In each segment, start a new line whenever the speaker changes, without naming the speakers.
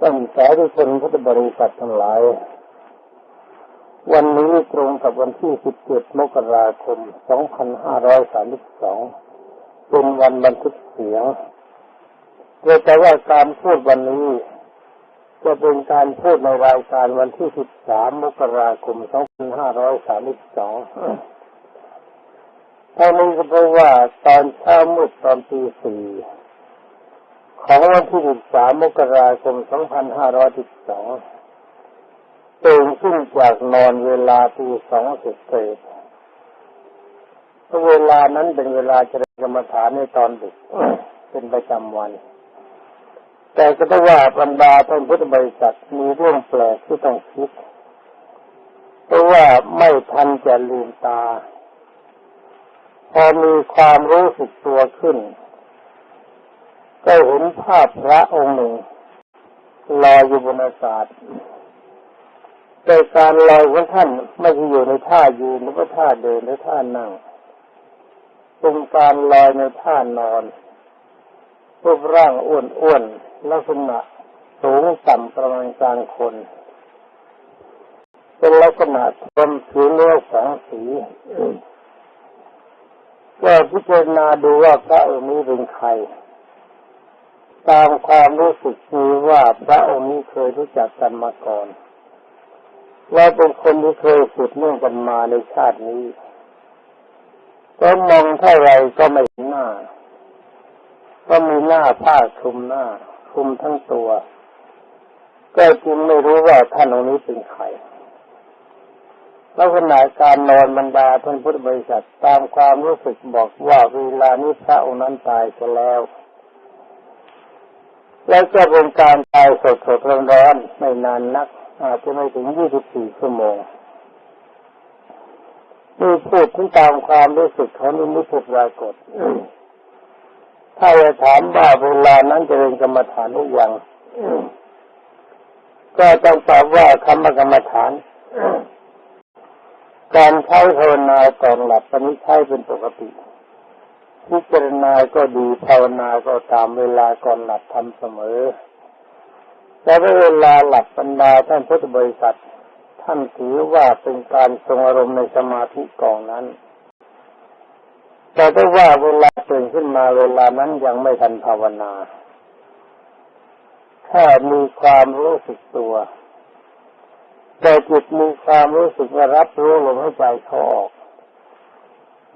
ท่านสาธุชนพุทธบริษัททั้งหลาย วันนี้ตรงกับวันที่ 17 มกราคม 2532 เป็นวันบันทึกเสียงแต่ว่าการพูดวันนี้ จะเป็นการพูดในรายการวันที่ 13 มกราคม 2532ท่านี้ก็เพราะว่าตอนเช้ามืดตอนตีสี่ ของวันที่ 13 มกราคม 2512ตื่นขึ้นจากนอนเวลาตีสองเสร็จเสร็จเวลานั้นเป็นเวลาเจริญกรรมฐานในตอนดึก เป็นประจำวัน แต่ก็ต้องว่าบรรดาท่านพุทธบริษัทมีเรื่องแปลกที่ต้องคิด เพราะว่าไม่ทันจะลืมตา พอมีความรู้สึกตัวขึ้น ก็เห็นภาพพระองค์หนึ่งลอยอยู่บนอากาศแต่การลอยของท่านไม่ใช่อยู่ในท่ายืนหรือว่าท่าเดินหรือท่านั่งเป็นการลอยในท่านอนรูปร่างอ้วนๆลักษณะสูงต่ำประมาณกลางคน เป็นลักษณะทมผิวเนื้อสองสีก็พิจารณาดูว่าพระองค์นี้เป็นใคร ตามความรู้สึกมีว่าพระองค์นี้เคยรู้จักกันมาก่อนและเป็นคนที่เคยสืบเนื่องกันมาในชาตินี้ ก็มองเท่าไรก็ไม่เห็นหน้า ก็มีหน้าผ้าคลุมหน้าคลุมทั้งตัว ก็จึงไม่รู้ว่าท่านองค์นี้เป็นใครลักษณะการนอนบรรดาท่านพุทธบริษัทตามความรู้สึกบอกว่าเวลานี้พระองค์นั้นตายไปแล้ว แล้วก็เป็นการตายสดสดร้อนๆไม่นานนัก อาจจะไม่ถึงยี่สิบสี่ชั่วโมงนี่พูดถึงตามความรู้สึกเขานี่ไม่ถูกปรากฏถ้าจะถามว่าเวลานั้นจะเป็นกรรมฐานหรือยังก็ต้องตอบว่าคำกรรมฐานการใช้ภาวนาตอนหลับตอนนี้ใช้เป็นปกติ พิจารณาก็ดีภาวนาก็ตามเวลาก่อนหลับทำเสมอ แต่เวลาหลับบรรดาท่านพุทธบริษัท ท่านถือว่าเป็นการทรงอารมณ์ในสมาธิกองนั้น แต่ถ้าว่าเวลาตื่นขึ้นมาเวลานั้นยังไม่ทันภาวนาแค่มีความรู้สึกตัว แต่จิตมีความรู้สึกว่ารับรู้ลมหายใจเขาออก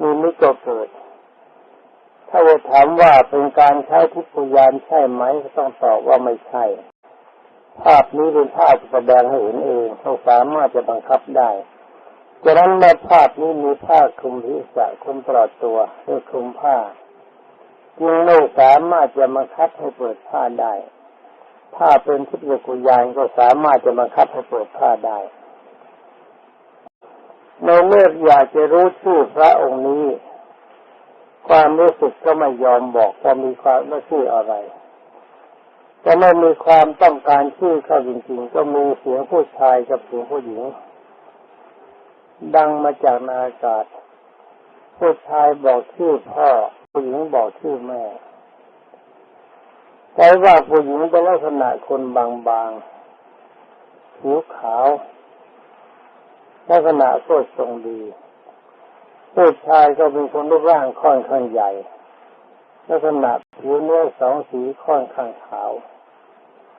มีนิก็เกิด ถ้าจะถามว่าเป็นการใช้ทิพยานใช่ไหมก็ต้องตอบว่าไม่ใช่ ภาพนี้เป็นภาพแสดงให้เห็นเองเขาสามารถจะบังคับได้ฉะนั้นเมื่อภาพนี้มีผ้าคลุมศีรษะคลุมตลอดตัวเพื่อคลุมผ้าจึงไม่สามารถจะบังคับให้เปิดผ้าได้ ถ้าเป็นทิพยกุยานก็สามารถจะบังคับให้เปิดผ้าได้ในเมื่ออยากจะรู้ชื่อพระองค์นี้ ความรู้สึกก็ไม่ยอมบอกว่ามีความว่าชื่ออะไรแต่ไม่มีความต้องการชื่อเขาจริงๆ ก็มีเสียงผู้ชายกับเสียงผู้หญิง ดังมาจากนาอากาศ ผู้ชายบอกชื่อพ่อ ผู้หญิงบอกชื่อแม่แต่ว่าผู้หญิงเป็นลักษณะคนบางๆผิวขาว ลักษณะโคตรทรงดี ผู้ชายก็เป็นคนรูปร่างค่อนข้างใหญ่ลักษณะผิวเนื้อสองสีค่อนข้างขาว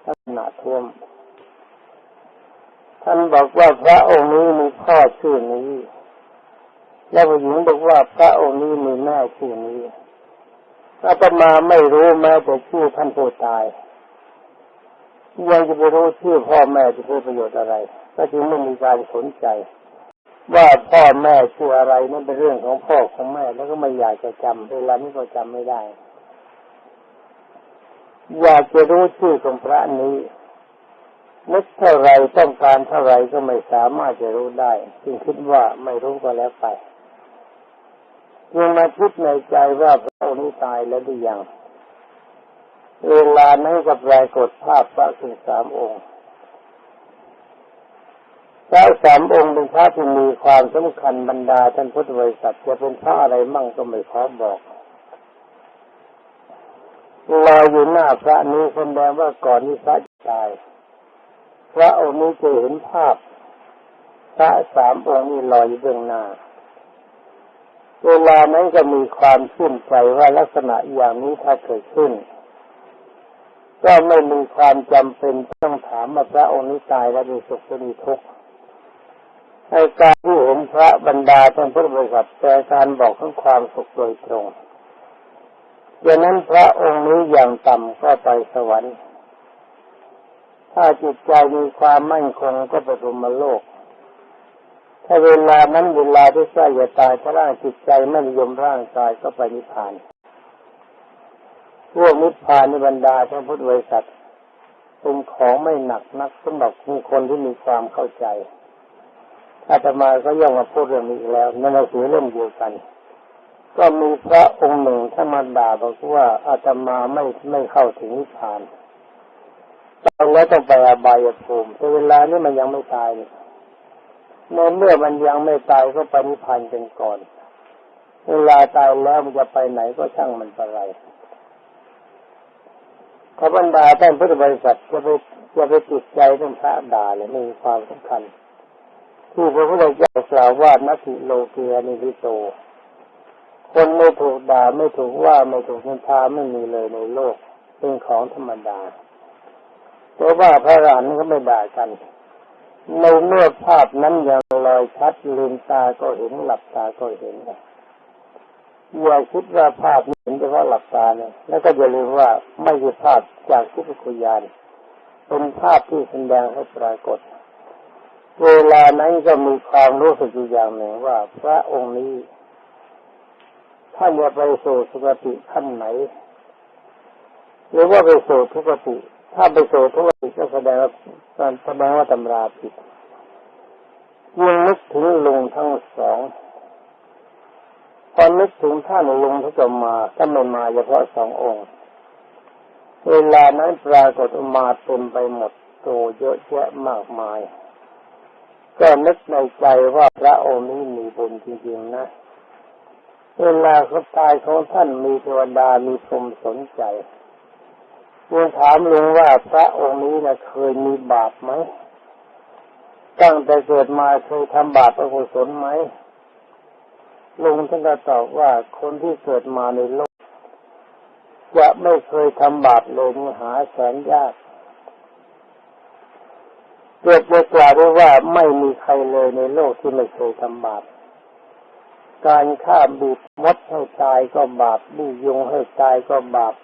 ลักษณะท่วม ท่านบอกว่าพระองค์นี้มีพ่อชื่อนี้ แล้วผู้หญิงบอกว่าพระองค์นี้มีแม่ชื่อนี้อาตมาไม่รู้แม้แต่ชื่อท่านผู้ตายยังจะไปรู้ชื่อพ่อแม่จะเพื่อประโยชน์อะไร ก็จึงไม่มีการสนใจ ว่าพ่อแม่ชื่ออะไรนั่นเป็นเรื่องของพ่อของแม่แล้วก็ไม่อยากจะจำเวลานี้ก็จำไม่ได้ อยากจะรู้ชื่อของพระนี้นึกเท่าไรต้องการเท่าไรก็ไม่สามารถจะรู้ได้ จึงคิดว่าไม่รู้ก็แล้วไปยังมาคิดในใจว่าพระองค์นี้ตายแล้วหรือยังเวลานั้นก็ปรากฏภาพพระถึงสามองค์ พระสามองค์เป็นพระที่มีความสำคัญบรรดาท่านพุทธบริษัทจะเป็นพระอะไรมั่งก็ไม่ขอบอกลอยอยู่หน้าพระนี้แสดงว่าก่อนที่พระตตาย พระองค์นี้จะเห็นภาพ พระสามองค์นี้ลอยอยู่เบื้องหน้า เวลานั้นก็มีความชื่นใจว่าลักษณะอย่างนี้ถ้าเกิดขึ้น ก็ไม่มีความจำเป็นต้องถามว่าพระองค์นี้ตายแล้วมีสุขหรือมีทุกข์ ในการที่เห็นพระบรรดาท่านพุทธบริษัทแต่การบอกถึงความสุขโดยตรงดังนั้นพระองค์นี้อย่างต่ำก็ไปสวรรค์ ถ้าจิตใจมีความมั่นคงก็ไปพรมโลก ถ้าเวลานั้นเวลาที่ใกล้จะตายถ้าร่างจิตใจไม่นิยมร่างกายก็ไปนิพพานพวกนิพพานในบรรดาท่านพุทธบริษัทเป็นของไม่หนักนักสำหรับคนที่มีความเข้าใจ อาตมาก็ย่อมมาพูดเรื่องนี้อีกแล้วในหนังสือเล่มเดียวกัน ก็มีพระองค์หนึ่งท่านมาด่าบอกว่าอาตมาไม่ไม่เข้าถึงนิพพานตายแล้วต้องไปอบายภูมิแต่เวลานี้มันยังไม่ตายในเมื่อมันยังไม่ตายก็ไปนิพพานกันก่อน เวลาตายแล้วมันจะไปไหนก็ช่างมันไปไรขบรรดาท่านพุทธบริษัทจะไปจะไปติดใจเรื่องพระด่าเลยไม่มีความสำคัญ ที่พระพุทธเจ้ากล่าวว่านัตถิโลเกียนิริโต คนไม่ถูกด่าไม่ถูกว่าไม่ถูกนินทาไม่มีเลยในโลก เป็นของธรรมดาเพราะว่าพระรหันก็ไม่ด่ากัน ในเมื่อภาพนั้นยังลอยชัดลืมตาก็เห็นหลับตาก็เห็นอย่าคิดว่าภาพเห็นเฉพาะหลับตาเนี่ยแล้วก็อย่าลืมว่าไม่ใช่ภาพจากทิพยคุยานเป็นภาพที่แสดงให้ปรากฏ เวลานั้นก็มีความรู้สึกอยู่อย่างหนึ่งว่า พระองค์นี้ท่านจะไปสู่สุคติขั้นไหน หรือว่าไปสู่ทุกติ ถ้าไปสู่ทุกติก็แสดงว่าแสดงว่าตำราผิดยังนึกถึงลุงทั้งสองพอนึกถึงท่านลุงที่จะมาท่านไม่มาเฉพาะสององค์ เวลานั้นปรากฏมาเต็มไปหมดโตเยอะแยะมากมาย ก็นึกในใจว่าพระองค์นี้มีบุญจริงๆนะเวลาเขาตายของท่านมีเทวดามีพรมสนใจเมื่อถามลุงว่าพระองค์นี้นะเคยมีบาปไหมตั้งแต่เกิดมาเคยทำบาปอกุศลไหมลุงท่านก็ตอบว่าคนที่เกิดมาในโลกจะไม่เคยทำบาปเลยหาแสนยาก เกิดจะกล่าวได้ว่าไม่มีใครเลยในโลกที่ไม่เคยทำบาปการฆ่าบีบมดให้ตายก็บาปบียุงให้ตายก็บาป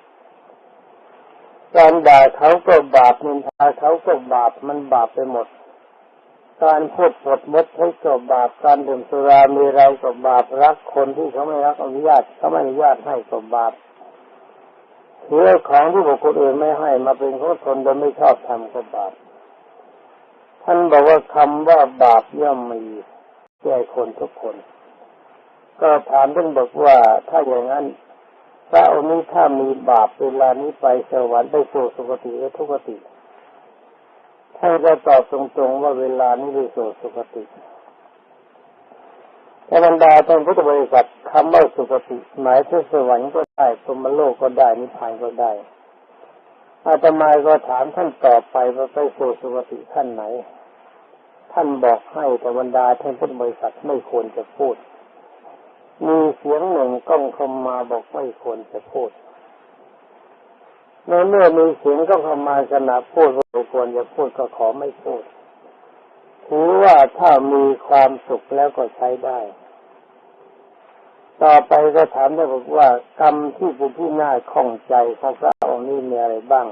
การด่าเขาก็บาปนินทาเขาก็บาปมันบาปไปหมด การพูดปดมดให้ก็บาปการดื่มสุรามีไรก็บาปรักคนที่เขาไม่รักอนุญาตเขาไม่อนุญาตให้ก็บาปถือของที่บุคคลอื่นไม่ให้มาเป็นของตนโดยไม่ชอบทำก็บาป ท่านบอกว่าคำว่าบาปย่อมมีแก่คนทุกคน ก็ถามท่านบอกว่าถ้าอย่างนั้นพระองค์นี้ถ้ามีบาปเวลานี้ไปสวรรค์ไปสู่สุคติและทุกติท่านก็ตอบตรงๆว่าเวลานี้ไปสู่สุคติแต่บรรดาท่านพุทธบริษัทคำว่าสุคติหมายถึงสวรรค์ก็ได้สมโลกก็ได้นิพพานก็ได้อาตมาก็ถามท่านต่อไปว่าไปสู่สุคติท่านไหน ท่านบอกให้แต่บรรดาท่านพุทธบริษัทไม่ควรจะพูด มีเสียงหนึ่งก้องคมมาบอกไม่ควรจะพูดในเมื่อมีเสียงก็เข้ามาขณะพูดว่าควรจะพูดก็ขอไม่พูดถือว่าถ้ามีความสุขแล้วก็ใช้ได้ ต่อไปก็ถามได้บอกว่ากรรมที่เป็นที่น่าข้องใจของพระองค์นี้มีอะไรบ้าง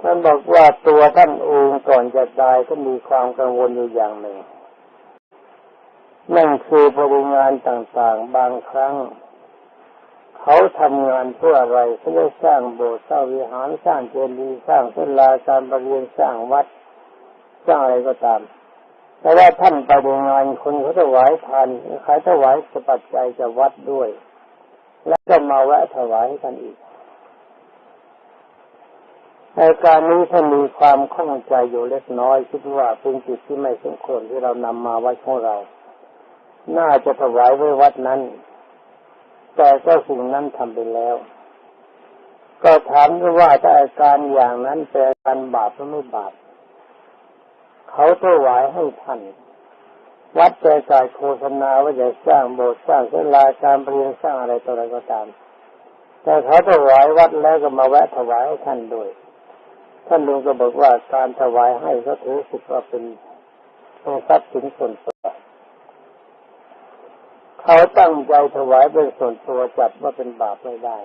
ท่านบอกว่าตัวท่านเองก่อนจะตายก็มีความกังวลอยู่อย่างหนึ่งนั่นคือบริงานต่างๆ บางครั้ง เขาทำงานเพื่ออะไรเขาจะสร้างโบสถ์สร้างวิหารสร้างเจดีย์สร้างเส้นลาการประเรียนสร้างวัด สร้างอะไรก็ตาม แต่ว่าท่านไปในงานคนเขาถวายทานขายถวายสปัจจัยจะวัดด้วย แล้วก็มาแวะถวายให้กันอีก ในการนี้ถ้ามีความข้องใจอยู่เล็กน้อยคิดว่าเป็นจิตที่ไม่สมควรที่เรานำมาไว้ของเรา น่าจะถวายไว้วัดนั้น แต่ก็สิ่งนั้นทำไปแล้ว ก็ถามว่าถ้าอาการอย่างนั้นเป็นอาการบาปหรือไม่บาปเขาถวายให้ท่านวัดใจกายโฆษณาว่าจะสร้างโบสถ์สร้างเสลาการเรียนสร้างอะไรต่ออะไรก็ตาม แต่เขาถวายวัดแล้วก็มาแวะถวายให้ท่านด้วย ท่านลุงก็บอกว่าการถวายให้ก็ถือสิว่าเป็นทรัพย์สินส่วนตัวเขาตั้งใจถวายเป็นส่วนตัวจัดว่าเป็นบาปไม่ได้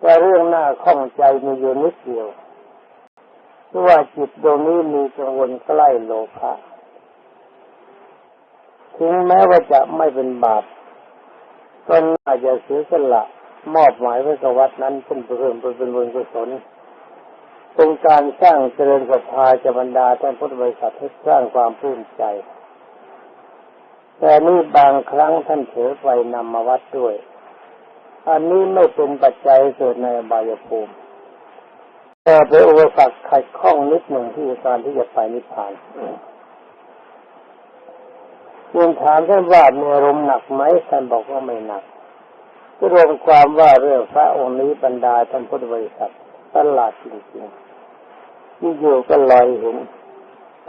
แต่เรื่องหน้าข้องใจมีอยู่นิดเดียวเพราะว่าจิตตรงนี้มีกังวลใกล้โลภะถึงแม้ว่าจะไม่เป็นบาปก็น่าจะเสียสละมอบหมายไว้กับวัดนั้นเป็นเรื่องเป็นบุญกุศล เป็นการสร้างเจริญศรัทธาจะบรรดาท่านพุทธบริษัทให้สร้างความปลื้มใจ แต่นี่บางครั้งท่านเถอไปนำมาวัดด้วย อันนี้ไม่เป็นปัจจัยเกิดในบายภูมิ แต่เป็นอุปสรรคขัดข้องนิดหนึ่งที่การที่จะไปนิพพานยังถามท่านว่ามีอารมณ์หนักไหมท่านบอกว่าไม่หนักก็รวมความว่าเรื่องพระองค์นี้บรรดาท่านพุทธบริษัทตลาดจริงๆ อยู่ก็ลอยเห็น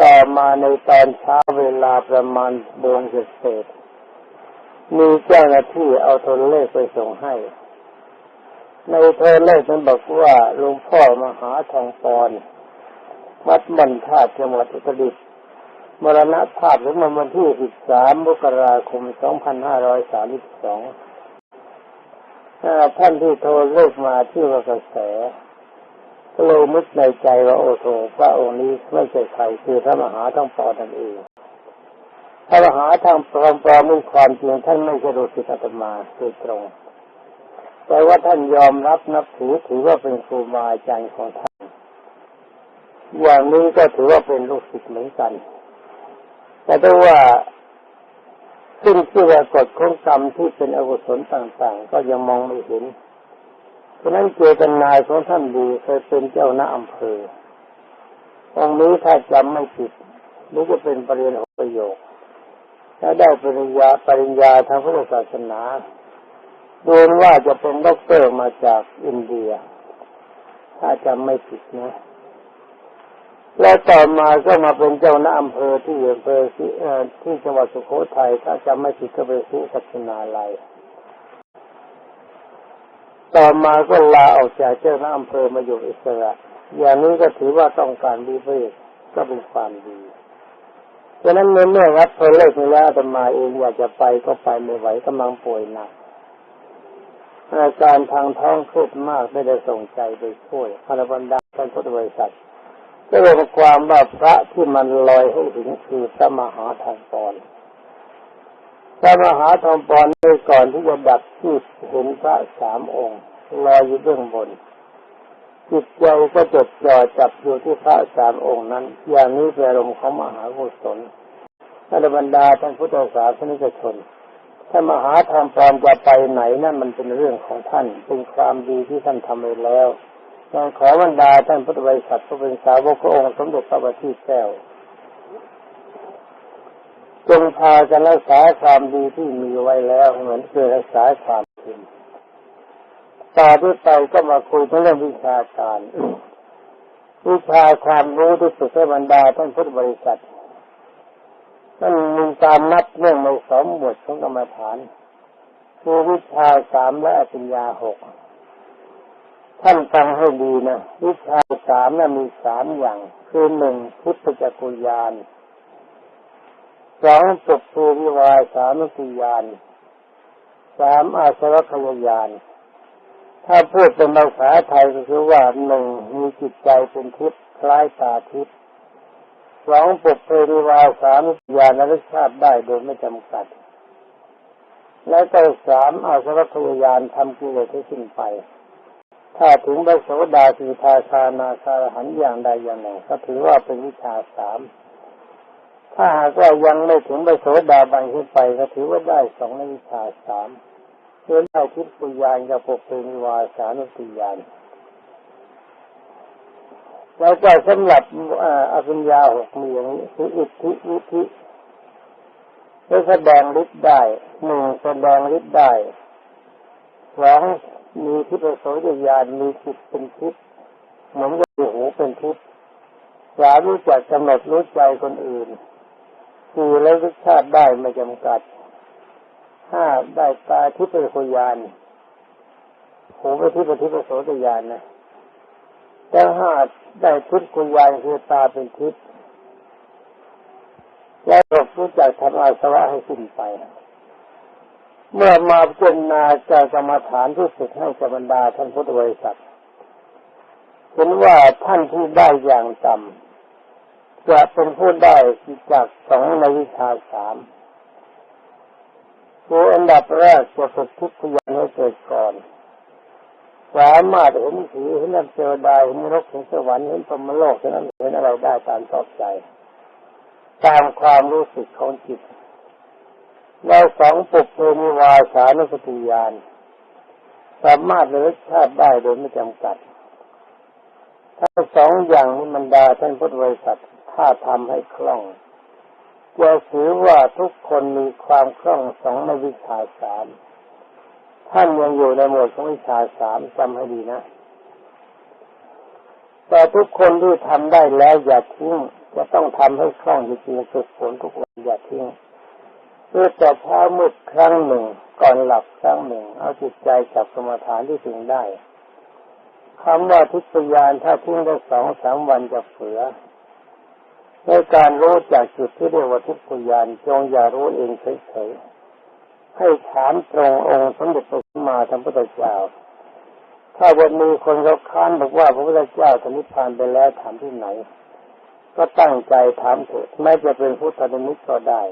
ต่อมาในตอนเช้าเวลาประมาณโมงเศษมีเจ้าหน้าที่เอาโทรเลขไปส่งให้ ในโทรเลขมันบอกว่าหลวงพ่อมหาทองปอนวัดมันธาตุจังหวัดอุตรดิตถ์มรณภาพถึงวันที่ 13มกราคม 2532ท่านที่โทรเลขมาที่ว่ากระแส ก็เลยนึกในใจว่าโอ้โหพระองค์นี้ไม่ใช่ใครคือพระมหาทองปอนนั่นเองพระมหาทางปลอมปลอมมีความจริงท่านไม่ใช่ดุสิตอาตมาโดยตรง แต่ว่าท่านยอมรับนับถือถือว่าเป็นครูบาอาจารย์ของท่าน อย่างนี้ก็ถือว่าเป็นลูกศิษย์เหมือนกัน แต่ถ้าว่าขึ้นชื่อว่ากฎของกรรมที่เป็นอกุศลต่าง ๆ ก็ยังมองไม่เห็น ราะนั้นเจตนาของท่านดีเคยเป็นเจ้าหน้าอำเภอองค์นี้ถ้าจำไม่ผิดนี่จะเป็นประเด็นของประโยคถ้าได้ปริญญาปริญญาทางพุทธศาสนาโดูว่าจะเป็นด็อกเตอร์มาจากอินเดีย ถ้าจำไม่ผิดนะ แล้วต่อมาก็มาเป็นเจ้าหน้าอำเภอที่อำเภอที่ที่จังหวัดสุโขทัยถ้าจำไม่ผิดก็เป็นสุสัชนาลัย ต่อมาก็ลาออกจากเจ้าหน้าอำเภอมาอยู่อิสระอย่างนี้ก็ถือว่าต้องการดีเพก็เป็นความดีฉะนั้นเมื่อรับโทรเลขนี้แล้วธรรมาเองอยากจะไปก็ไปไม่ไหวกำลังป่วยหนักอาการทางท้องครียดมากไม่ได้ส่งใจไปช่วยพระบรรดาท่านพุทธบริษัทก็เลยความว่าพระที่มันลอยให้ถึงคือพระมหาทองปอน พระมหาทองปอนในก่อนที่จะดับที่เห็นพระสามองค์ลอยอยู่เบื้องบน จิตใจก็จดจ่อจับอยู่ที่พระสามองค์นั้น อย่างนี้เป็นอารมณ์ของมหากุศลท่านบรรดาท่านพุทธศาสนิกชนถ้ามหาธรรมปลอมจะไปไหนนั่นมันเป็นเรื่องของท่านเป็นความดีที่ท่านทำไปแล้วยังขอบรรดาท่านพุทธบริษัทผู้เป็นสาวกพระองค์สมเด็จพระบัณฑิตแก้ว จงพากันรักษาความดีที่มีไว้แล้วเหมือนเคยรักษาความจริงต่อที่ไปก็มาคุยเรื่องวิชาการวิชาความรู้ที่สุดให้บรรดาท่านพุทธบริษัทนั่นมีการนับเรื่องในสองบทของกรรมฐาน คือวิชาสามและปัญญาหกท่านฟังให้ดีนะ วิชาสามน่ะมีสามอย่าง คือหนึ่งพุทธจักรยาน สองสุภูวิวายสามุติยานสามอาสวัคยายาน ถ้าพูดเป็นภาษาไทยก็คือว่าหนึ่งมีจิตใจเป็นทิพย์คล้ายตาทิพย์สองปกเพริวาสามญาณรชาติได้โดยไม่จำกัด และก็สามอาสวัคยายานทำกิเลสให้สิ้นไป ถ้าถึงพระโสดาสีทาชานาคาหันอย่างใดอย่างหนึ่งก็ถือว่าเป็นวิชาสาม ถ้าหากว่ายังไม่ถึงพระโสดาบันขึ้นไปก็ถือว่าได้สองในวิชาสามเพื่อได้ทิพยานกับปกเป็นวาสานุติยานแล้วก็สำหรับอภิญญาหกมีอย่างนี้คืออิทธิวิธิแสดงฤทธิ์ได้หนึ่งแสดงฤทธิ์ได้สองมีทิพยโสตญาณมีจิตเป็นทิพย์เหมือนกับหูเป็นทิพย์สามรู้จักกำหนดรู้ใจคนอื่น สี่แล้ววิชาติได้ไม่จำกัดห้าได้ตาทิพยโสญาณหูเป็นทิพย์ทิพยโสตญาณนะแต่ห้าได้ทิพย์กุญญาณคือตาเป็นทิพย์แล้วรู้จักทำอาสวะให้สิ้นไป เมื่อมาเจนนาจากกรรมฐานที่สุดให้กับบรรดาท่านพุทธบริษัทเห็นว่าท่านที่ได้อย่างต่ำ จะเป็นผู้ได้จากสองในวิชาสามคืออันดับแรกจะฝึกทุกขยันให้เกิดก่อน สามารถเห็นผีเห็นนเทวดาเห็นนรกเห็นสวรรค์เห็นพรมโลกเห็นนั้นเห็นอะไรได้ตามชอบใจ ตามความรู้สึกของจิตเราสองปุกเพนิวาสานุสติญาณสามารถระลึกชาติได้โดยไม่จำกัดทั้งสองอย่างนี้มันดาท่านพุทธบริษัท ถ้าทำให้คล่องจะถือว่าทุกคนมีความคล่องสองในวิชาสามท่านยังอยู่ในหมวดของวิชาสามจำให้ดีนะ แต่ทุกคนที่ทำได้แล้วอย่าทิ้งจะต้องทำให้คล่องจริงๆฝึกฝนทุกวันอย่าทิ้งเพื่อแต่เช้ามืดครั้งหนึ่ง ก่อนหลับครั้งหนึ่ง เอาจิตใจจับสมถานที่ถึงได้คำว่าทิพยานถ้าทิ้งได้สองสามวันจะเสือ ในการรู้จากจุดที่เรียกว่าทิพยานจงอย่ารู้เองเฉยๆให้ถามตรงองค์สมเด็จพระสัมมาสัมพุทธเจ้า ถ้าวันมีคนเขาค้านบอกว่าพระพุทธเจ้าสนิพพานไปแล้วถามที่ไหน ก็ตั้งใจถามเถิดแม้จะเป็นพุทธนิมิตก็ได้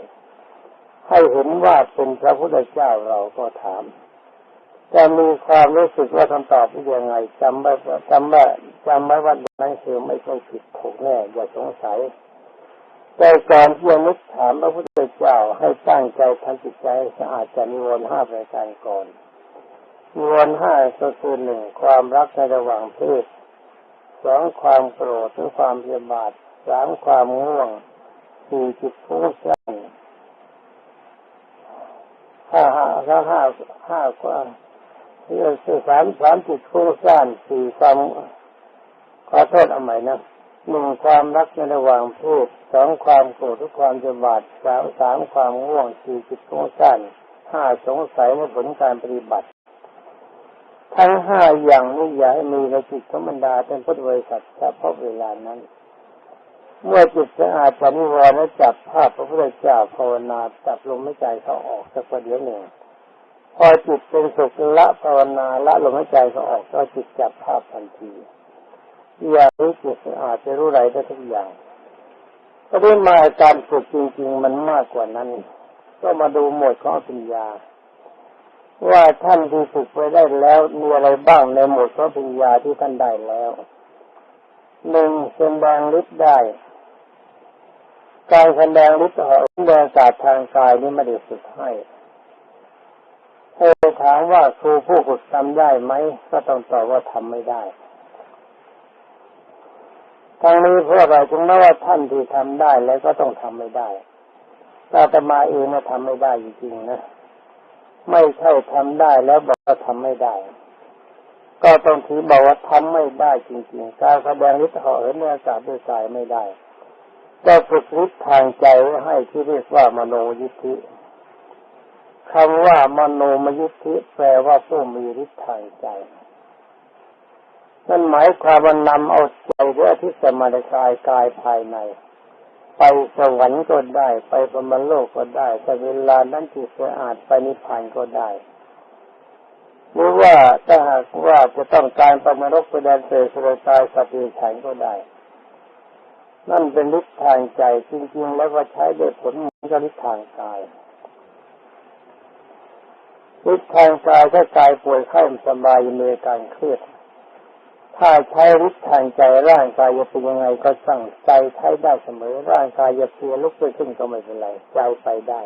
ให้เห็นว่าเป็นพระพุทธเจ้าเราก็ถามแต่มีความรู้สึกว่าคำตอบเป็นยังไงจำไว้จำไว้จำไว้ว่านั้นคือไม่ใช่ผิดถูกแน่อย่าสงสัย แต่ก่อนที่จะนึกถามพระพุทธเจ้าให้ตั้งใจทำจิตใจสะอาดจากนิวรณ์ห้าประการก่อนนิวรณ์ห้าก็คือหนึ่งความรักในระหว่างเพศสองความโกรธหรือความเพียบาทสามความง่วงสี่จิตฟุ้งซ่านห้าห้าห้าห้าห้ากว่าที่สามสามจิตฟุ้งซ่านสี่ความขอโทษเอาใหม่นะ หนึ่งความรักในระหว่างเพศสองความโกรธทุกความจะบาดสามสามความง่วงสี่จิตฟุ้งซ่านห้าสงสัยในผลการปฏิบัติ ทั้งห้าอย่างนี้อย่าให้มีในจิตของบรรดาเป็นพุทธบริษัทเฉพาะเวลานั้น เมื่อจิตสะอาดจากนิวรณ์แล้วจับภาพพระพุทธเจ้าภาวนาจับลมหายใจเขาออกสักประเดี๋ยวหนึ่งพอจิตเป็นสุขละภาวนาละลมหายใจเขาออกก็จิตจับภาพทันที อย่ารู้จิตอาดจะรู้ไรได้ทุกอย่างก็ได้มาการฝึกจริง ๆ มันมากกว่านั้น ก็มาดูหมวดของปัญญา ว่าท่านที่ฝึกไปได้แล้วมีอะไรบ้างในหมวดของปัญญาที่ท่านได้แล้วหนึ่งแสดงฤทธิ์ได้ การแสดงฤทธิ์ของแสดงศาสตร์ทางกายนี่ไม่ได้ฝึกให้เธอถามว่าครูผู้ฝึกทำได้ไหมก็ต้องตอบว่าทำไม่ได้ ทางนี้เพราะอะไรถึงแม้ว่าท่านที่ทำได้แล้วก็ต้องทำไม่ได้ถ้าตมาเองนะทำไม่ได้จริงๆนะไม่ใช่ทำได้แล้วบอกว่าทำไม่ได้ ก็ต้องถือบอกว่าทำไม่ได้จริง ๆ การแสดงฤทธิ์เหาะเหินในอากาศด้วยกายไม่ได้ก็ฝึกฤทธิ์ทางใจไว้ให้ที่เรียกว่ามโนยิทธิคำว่ามโนมยิทธิแปลว่าผู้มีฤทธิ์ทางใจ นั่นหมายความว่านำเอาใจหรือที่สมาในกายกายภายใน ไปสวรรค์ก็ได้ ไปปรมโลกก็ได้ แต่เวลานั้นจิตสะอาดไปนิพพานก็ได้หรือว่าถ้าหากว่าจะต้องการปรมโลกไปแดนเสสรตายสัตว์ิฉันก็ได้ นั่นเป็นฤทธิ์ทางใจจริงๆ แล้วก็ใช้ได้ผลเหมือนกับฤทธิ์ทางกายฤทธิ์ทางกายถ้ากายป่วยไข้สบายมีอการเครียด ถ้าใช้ฤทธิ์ทางใจร่างกายจะเป็นยังไงก็สั่งใจใช้ได้เสมอ ร่างกายจะเพียลุกไปขึ้นก็ไม่เป็นไรใจไปได้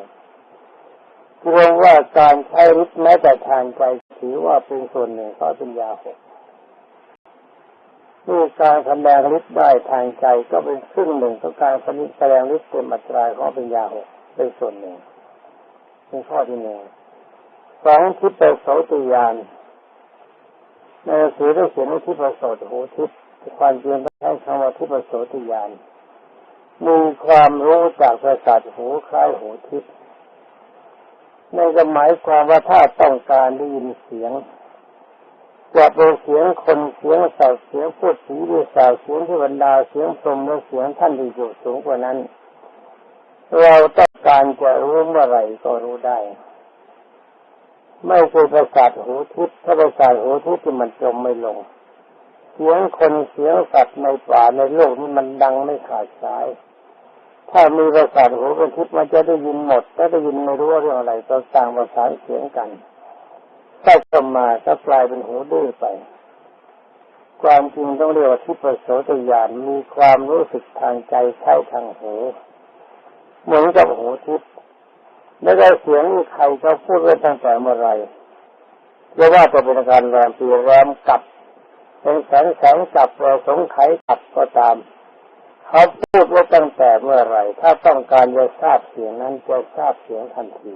รวมว่าการใช้ฤทธิ์แม้แต่ทางใจถือว่าเป็นส่วนหนึ่งก็เป็นยาหกนี่การแสดงฤทธิ์ได้ทางใจก็เป็นครึ่งหนึ่งของการแสดงฤทธิ์เต็มอัตราของปัญญาหกเป็นส่วนหนึ่งเป็นข้อที่หนึ่งสองทิพย์โสติยาน ในหนังสือได้เขียนว่าทิพโสตหูทิพย์ความจริงต้องใช้คำว่าทิพโสติยานมีความรู้จากประสาทหูคล้ายหูทิพย์ในนก็หมายความว่าถ้าต้องการได้ยินเสียงจะเป็นเสียงคนเสียงสัตว์เสียงพูดผีดีสาวเสียงที่บรรดาเสียงพรมและเสียงท่านที่อยู่สูงกว่านั้น เราต้องการจะรู้เมื่อไหร่ก็รู้ได้ ไม่ใช่ประสาทหูทิพย์ถ้าประสาทหูทิพย์ที่มันจมไม่ลง เสียงคนเสียงสัตว์ในป่าในโลกนี้มันดังไม่ขาดสาย ถ้ามีประสาทหูเป็นทิพย์มันจะได้ยินหมดถ้าได้ยินไม่รู้เรื่องอะไรก็ต่างประสานเสียงกันถ้าก็มาก็กลายเป็นหูดื้อไป ความจริงต้องเรียกว่าทิพย์โสตญาณมีความรู้สึกทางใจใช้ทางหูเหมือนกับหูทิพย์ ไม่ได้เสียงใครเขาพูดไว้ตั้งแต่เมื่อไรจะว่าจะเป็นการแรมปีแรมกลับเป็นแสงแสงกลับเราสงไขกลับก็ตาม เขาพูดไว้ตั้งแต่เมื่อไรถ้าต้องการจะทราบเสียงนั้นจะทราบเสียงทันที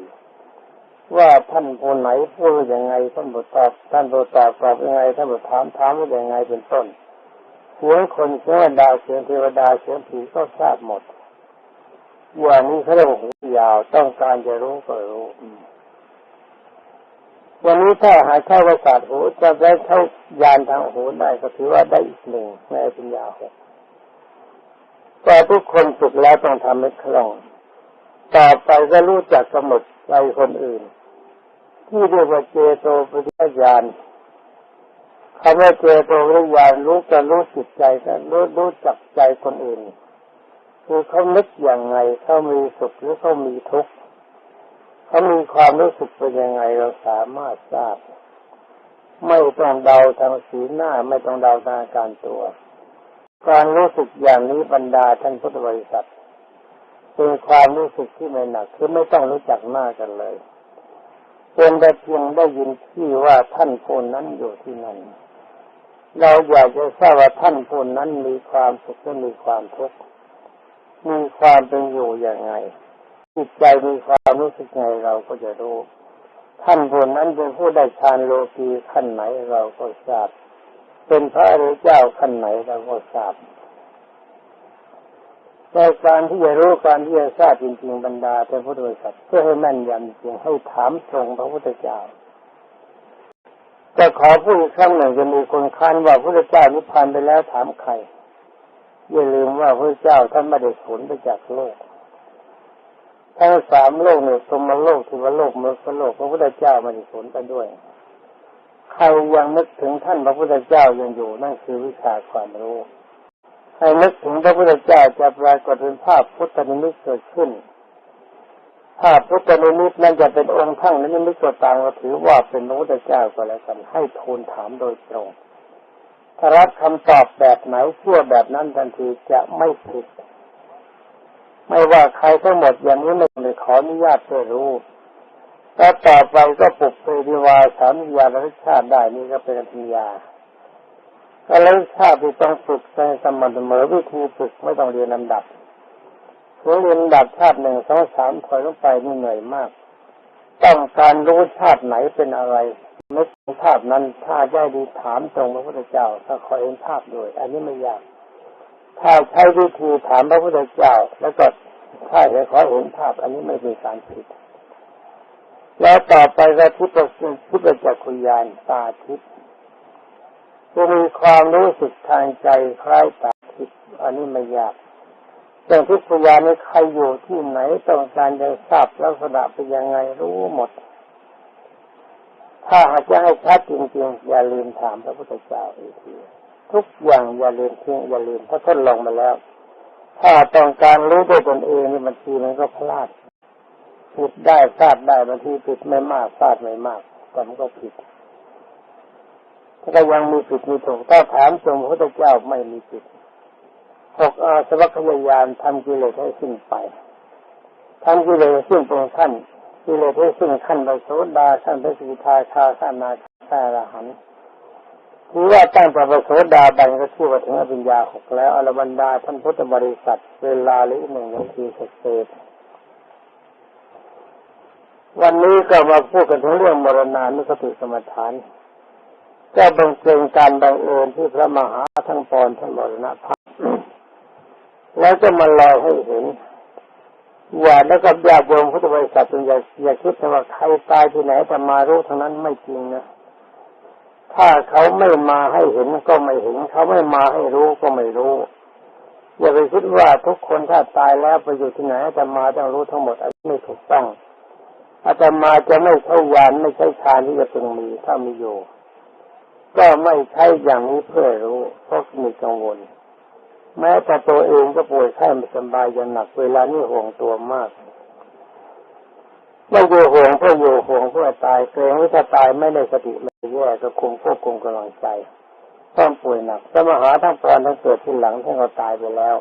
ว่าท่านคนไหนพูดยังไงท่านบทตอบท่านบทตอบตอบยังไงท่านบทถามถามว่ายังไงเป็นต้นเสียงคนเสียงดาวเสียงเทวดาเสียงผีก็ทราบหมด อย่างนี้เขาเรียกว่าหูยาวต้องการจะรู้ก็รู้วันนี้ถ้าหาเข้าประสาทหูจะได้เข้ายานทางหูได้ก็ถือว่าได้อีกหนึ่งในปัญญาหกแต่ทุกคนฝึกแล้วต้องทำให้คล่องต่อไปก็รู้จักกำหนดใจคนอื่น ที่เรียกว่าเจโตปริยานคำว่าเจโตปริยานรู้จะรู้จิตใจก็รู้รู้จักใจคนอื่น คือเขานึกอย่างไงเขามีสุขหรือเขามีทุกข์เขามีความรู้สึกเป็นยังไงเราสามารถทราบ ไม่ต้องเดาทางสีหน้าไม่ต้องเดาทางการตัว การรู้สึกอย่างนี้บรรดาท่านพุทธบริษัทเป็นความรู้สึกที่ไม่หนักคือไม่ต้องรู้จักหน้ากันเลยเป็นแต่เพียงได้ยินที่ว่าท่านคนนั้นอยู่ที่นั่นเราอยากจะทราบว่าท่านคนนั้นมีความสุขหรือมีความทุกข์ มีความเป็นอยู่อย่างไงจิตใจมีความรู้สึกไงเราก็จะรู้ ท่านคนนั้นเป็นผู้ได้ฌานโลกีขั้นไหนเราก็ทราบ เป็นพระอริยเจ้าขั้นไหนเราก็ทราบแต่การที่จะรู้การที่จะทราบจริง ๆบรรดาเป็นพุทธบริษัทเพื่อให้แม่นยำจริงให้ถามตรงพระพุทธเจ้าจะขอพูดอีกครั้งหนึ่งจะมีคนค้านว่าพระพุทธเจ้านิพพานไปแล้วถามใคร อย่าลืมว่าพระเจ้าท่านไม่ได้สูญไปจากโลกทั้งสามโลกเนี่ยสมโลกทิวโลกมรรคโลกพระพุทธเจ้าไม่ได้สูญไปด้วยใครยังนึกถึงท่านพระพุทธเจ้ายังอยู่นั่นคือวิชาความรู้ให้นึกถึงพระพุทธเจ้าจะปรากฏเป็นภาพพุทธนิมิตเกิดขึ้นภาพพุทธนิมิตนั้นจะเป็นองค์ทั้งนิมิตก็ตามก็ถือว่าเป็นพระพุทธเจ้าก็แล้วกันให้ทูลถามโดยตรง รับคำตอบแบบไหนเชื่อแบบนั้นทันทีจะไม่ผิด ไม่ว่าใครทั้งหมดอย่างนี้ไม่ได้ขออนุญาตเพื่อรู้ถ้าต่อไปก็ปลุกเปริวาสามิยาระชาติได้นี่ก็เป็นปัญญาก็เลยชาติที่ต้องฝึกในสม่ำเสมอวิธีฝึกไม่ต้องเรียนลำดับเรียนลำดับชาติหนึ่งสองสามถอยลงไปนี่เหนื่อยมาก ต้องการรู้ชาติไหนเป็นอะไรนึกภาพนั้นถ้าได้ดีถามตรงพระพุทธเจ้าถ้าขอเห็นภาพด้วย อันนี้ไม่ยากถ้าใช้วิธีถามพระพุทธเจ้า แล้วก็ถ้าจะขอเห็นภาพ อันนี้ไม่เป็นการผิดแล้วต่อไปก็ทิพย์ทิพย์จักขุยานตาทิพย์จะมีความรู้สึกทางใจคล้ายตาทิพย์อันนี้ไม่ยาก แต่ทิพยานนี้ใครอยู่ที่ไหนต้องการจะทราบลักษณะเป็นยังไงรู้หมด ถ้าหากจะให้ชัดจริงๆ อย่าลืมถามพระพุทธเจ้าอีกทีทุกอย่างอย่าลืมทิ้งอย่าลืมถ้าะทดลองมาแล้ว ถ้าต้องการรู้ด้วยตนเองนี่บางทีมันก็พลาดผิดได้พลาดได้บางทีผิดไม่มากพลาดไม่มากแต่มันก็ผิดถ้ายังมีผิดมีถูกถ้าถามจงพระพุทธเจ้าไม่มีผิด หกอาสวัคยายานทำกิเลสให้สิ้นไปทำกิเลสสิ้นตรงขั้นกิเลสที่สิ้นขั้นไปโสดาขั้นไปสีทาคาขั้นนาคาอรหันถือว่าตั้งแต่ปโสดาบันก็ชื่อว่าถึงอภิญญาหกแล้วอรบันดาท่านพุทธบริษัท เวลาลิหนึ่งนาทีเศษวันนี้ก็มาพูดกันถึงเรื่องมรณานุสติสมถานก็บังเกิดการบังเอิญที่พระมหาทั้งปอนทั้งมรณภาพ แล้วก็มาลอยให้เห็นว่าแล้วก็ญาติโยมพุทธบริษัทอย่าอย่าคิดว่าใครตายที่ไหนแต่มารู้ทั้งนั้นไม่จริงนะถ้าเขาไม่มาให้เห็นก็ไม่เห็น เขาไม่มาให้รู้ก็ไม่รู้ อย่าไปคิดว่าทุกคนถ้าตายแล้วไปอยู่ที่ไหนแต่มาต้องรู้ทั้งหมดอันนี้ไม่ถูกต้องอาตมาจะไม่ใช้ยานไม่ใช้ฌานที่จะเป็นมีถ้ามีอยู่ ก็ไม่ใช่อย่างนี้เพื่อรู้เพราะมีกังวล แม้แต่ตัวเองก็ป่วยไข้ไม่สบายอย่างหนัก เวลานี้ห่วงตัวมากไม่อยู่ห่วงเพื่ออยู่ห่วงเพื่อตายเกรงว่าถ้าตายไม่ได้สติไม่แย่ก็คุมควบคุมกำลังใจต้องป่วยหนักสมหาทั้งปอนทั้งเกิดที่หลังท่านก็ตายไปแล้ว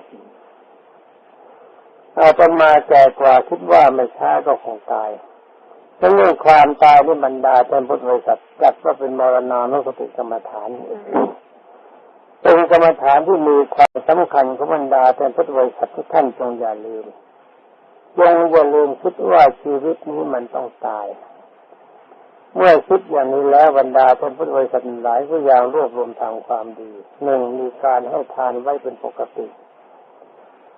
อาตมาแก่กว่าคิดว่าไม่ช้าก็คงตายเรื่องความตายที่บรรดาเป็นพุทธบริษัทจัดว่าเป็นมรณานุสติกรรมฐาน เป็นกรรมฐานที่มีความสำคัญของบรรดาเป็นพุทธบริษัททุกท่านจงอย่าลืมจงอย่าลืมคิดว่าชีวิตนี้มันต้องตาย เมื่อคิดอย่างนี้แล้วบรรดาท่านพุทธบริษัทหลายก็ย่างรวบรวมทางความดีหนึ่งมีการให้ทานไว้เป็นปกติ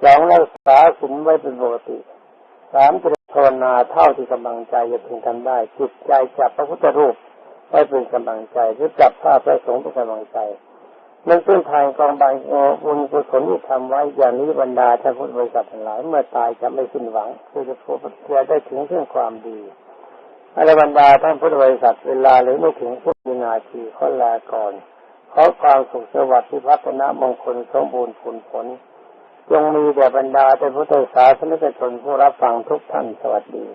สองรักษาศีลไว้เป็นปกติสามจริญภาวนาเท่าที่กำลังใจจะพึงทำได้จิตใจจับพระพุทธรูปไว้เป็นกำลังใจหรือจับภาพพระสงฆ์เป็นกำลังใจ นั่นเป็นทางกองบางบุญกุศลที่ทำไว้อย่างนี้บรรดาท่านพุทธบริษัททั้งหลายเมื่อตายจะไม่สิ้นหวังคือจะพบเพื่อได้ถึงเรื่องความดีอรบรรดาท่านพุทธบริษัทเวลาหรือไม่ถึงสิบวินาทีขอลาก่อนขอความสุขสวัสดิ์ที่พัฒนามงคลสมบูรณ์ผลผลจงมีแด่บรรดาแต่พุทธศาสนิกชนผู้รับฟังทุกท่านสวัสดี